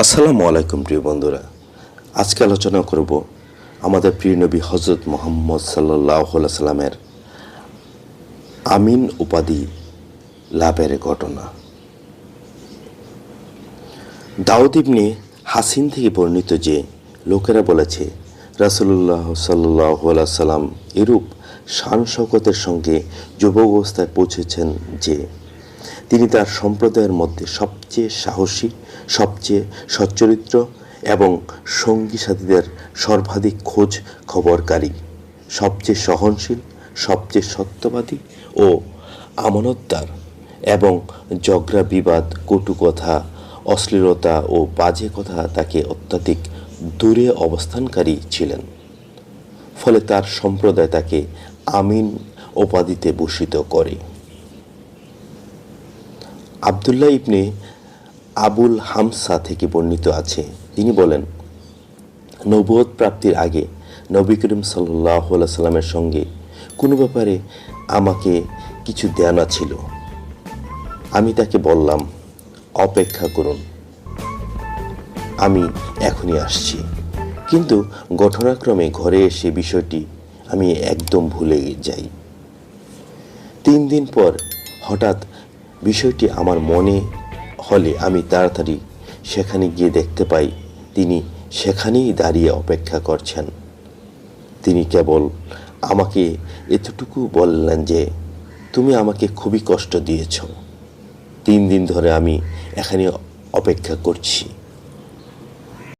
আসসালামু আলাইকুম, প্রিয় বন্ধুরা। আজকে আলোচনা করব আমাদের প্রিয় নবী হজরত মোহাম্মদ সাল্লাহ সাল্লামের আমিন উপাধি লাভের ঘটনা। দাউদ ইবনে হাসিন থেকে বর্ণিত যে লোকেরা বলেছে রাসুল্লাহ সাল্লাহ সাল্লাম এরূপ শান শকতের সঙ্গে যুব অবস্থায় পৌঁছেছেন যে তিনি তার সম্প্রদায়ের মধ্যে সবচেয়ে সাহসী, সবচেয়ে সচ্চরিত্র এবং সঙ্গী সাথীদের সর্বাধিক খোঁজ খবরকারী। সবচেয়ে সহনশীল, সবচেয়ে সত্যবাদী ও আমানতদার এবং ঝগড়া, বিবাদ কটু কথা অশ্লীলতা ও বাজে কথা তাকে অত্যাধিক দূরে অবস্থানকারী ছিলেন। ফলে তার সম্প্রদায় তাকে আমিন উপাধিতে ভূষিত করে। আবদুল্লাহ ইবনে আবুল হামসা থেকে বর্ণিত আছে। তিনি বলেন নবুয়ত প্রাপ্তির আগে নবী করিম সাল্লাহ সাল্লামের সঙ্গে কোনো ব্যাপারে আমাকে কিছু দেনা ছিল। আমি তাকে বললাম, অপেক্ষা করুন, আমি এখনই আসছি। কিন্তু ঘটনাক্রমে ঘরে এসে বিষয়টি আমি একদম ভুলে যাই। তিন দিন পর হঠাৎ বিষয়টি আমার মনে হলে আমি তাড়াতাড়ি সেখানে গিয়ে দেখতে পাই তিনি সেখানেই দাঁড়িয়ে অপেক্ষা করছেন। তিনি কেবল আমাকে এতটুকু বললেন যে, তুমি আমাকে খুবই কষ্ট দিয়েছ। তিন দিন ধরে আমি এখানে অপেক্ষা করছি।